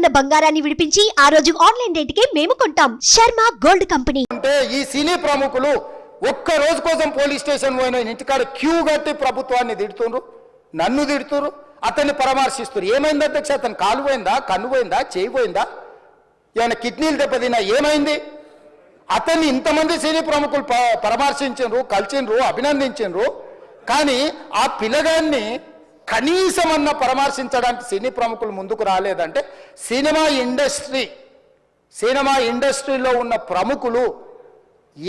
ఉన్న బంగారాన్ని విడిపించి ఆ రోజు ఆన్లైన్ రేటుకే మేము కొంటాం. Sharma gold company. అంటే ఈ సినీ ప్రముఖులు ఒక్క రోజు కోసం పోలీస్ స్టేషన్ పోయిన ఇంటికాడ క్యూ కట్టి ప్రభుత్వాన్ని తిడుతుండ్రు నన్ను తిడుతురు అతన్ని పరామర్శిస్తున్నారు ఏమైంది అధ్యక్ష? అతను కాలు పోయిందా కన్ను పోయిందా చేయి పోయిందా? ఏమైనా కిడ్నీలు దెబ్బతిన్నా ఏమైంది? అతన్ని ఇంతమంది సినీ ప్రముఖులు ప- పరామర్శించిండ్రు కలిసిండ్రు అభినందించిండ్రు. కానీ ఆ పిల్లగాన్ని కనీసమన్న పరామర్శించడానికి సినీ ప్రముఖులు ముందుకు రాలేదంటే సినిమా ఇండస్ట్రీ సినిమా ఇండస్ట్రీలో ఉన్న ప్రముఖులు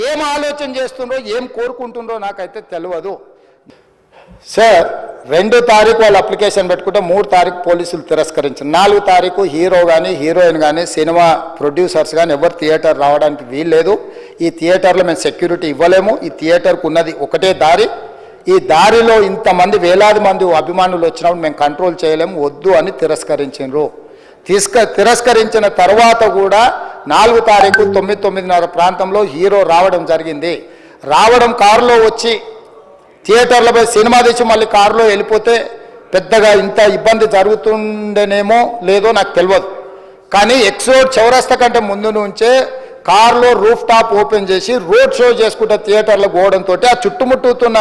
ఏం ఆలోచన చేస్తుండ్రో ఏం కోరుకుంటుండ్రో నాకైతే తెలియదు సార్ రెండు తారీఖు వాళ్ళు అప్లికేషన్ పెట్టుకుంటే మూడు తారీఖు పోలీసులు తిరస్కరించారు. నాలుగు తారీఖు హీరో కానీ హీరోయిన్ కానీ సినిమా ప్రొడ్యూసర్స్ కానీ ఎవరు థియేటర్ రావడానికి వీల్లేదు. ఈ థియేటర్లో మేము సెక్యూరిటీ ఇవ్వలేము. ఈ థియేటర్కు ఉన్నది ఒకటే దారి. ఈ దారిలో ఇంతమంది వేలాది మంది అభిమానులు వచ్చినప్పుడు మేము కంట్రోల్ చేయలేము వద్దు అని తిరస్కరించారు తీసుక తిరస్కరించిన తర్వాత కూడా నాలుగు తారీఖు తొమ్మిది తొమ్మిదిన్నర ప్రాంతంలో హీరో రావడం జరిగింది. రావడం కారులో వచ్చి థియేటర్లపై సినిమా తెచ్చి మళ్ళీ కారులో వెళ్ళిపోతే పెద్దగా ఇంత ఇబ్బంది జరుగుతుండేనేమో లేదో నాకు తెలియదు కానీ ఎక్సోడ్ చౌరస్తా కంటే ముందు నుంచే కారులో రూఫ్ టాప్ ఓపెన్ చేసి రోడ్ షో చేసుకుంటే థియేటర్లో పోవడంతో ఆ చుట్టుముట్టుతున్న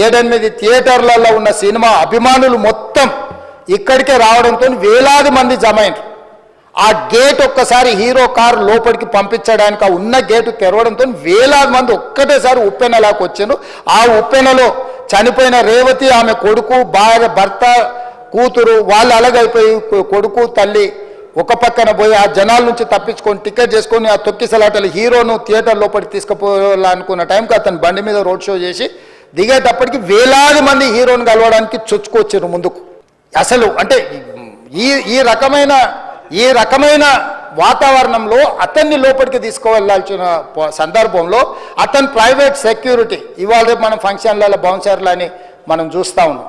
ఏడెనిమిది థియేటర్లలో ఉన్న సినిమా అభిమానులు మొత్తం ఇక్కడికే రావడంతో వేలాది మంది జమ ఆ గేట్ ఒక్కసారి హీరో కారు లోపలికి పంపించడానికి ఆ ఉన్న గేటు తెరవడంతో వేలాది మంది ఒక్కటేసారి ఉప్పెనలాకి వచ్చారు ఆ ఉప్పెనలో చనిపోయిన రేవతి ఆమె కొడుకు భార్య భర్త కూతురు వాళ్ళు అలగైపోయి కొడుకు తల్లి ఒక పక్కన పోయి ఆ జనాల నుంచి తప్పించుకొని టికెట్ చేసుకొని ఆ తొక్కిసలాటలు హీరోను థియేటర్ లోపలికి తీసుకుపోవాలనుకున్న టైంకి అతను బండి మీద రోడ్ షో చేసి దిగేటప్పటికి వేలాది మంది హీరోని కలవడానికి చొచ్చుకొచ్చారు ముందుకు. అసలు అంటే ఈ ఈ రకమైన ఈ రకమైన వాతావరణంలో అతన్ని లోపలికి తీసుకువెళ్ళాల్సిన సందర్భంలో అతని ప్రైవేట్ సెక్యూరిటీ ఇవాళ రేపు మనం ఫంక్షన్లలో బౌన్సర్లు అని మనం చూస్తా ఉన్నాం.